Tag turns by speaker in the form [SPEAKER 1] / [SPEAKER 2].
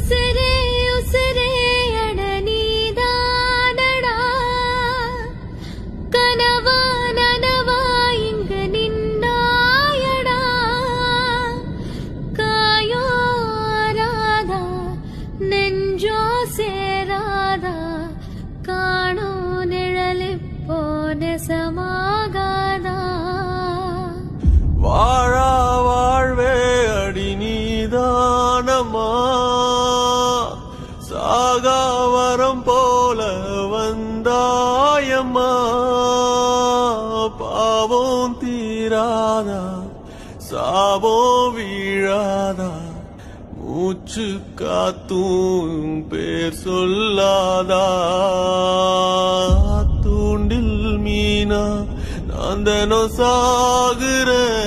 [SPEAKER 1] உசுரே உசுரே அட நீதானடா. கனவா நனவா இங்கு நின்னாயடா. காயோ ஆராதா நெஞ்சோ சேராதா. காணோ நிழலிப்போ நெசமாகாதா.
[SPEAKER 2] வாழா வாழ்வே அடி நீதானமா. சகாவரம் போல வந்தாயம்மா. பாவம் தீராதா சாபம் வீழாதா. மூச்சு காத்தும் பேர் சொல்லாதா. தூண்டில் மீனா நான் தினம் சாகுறேன்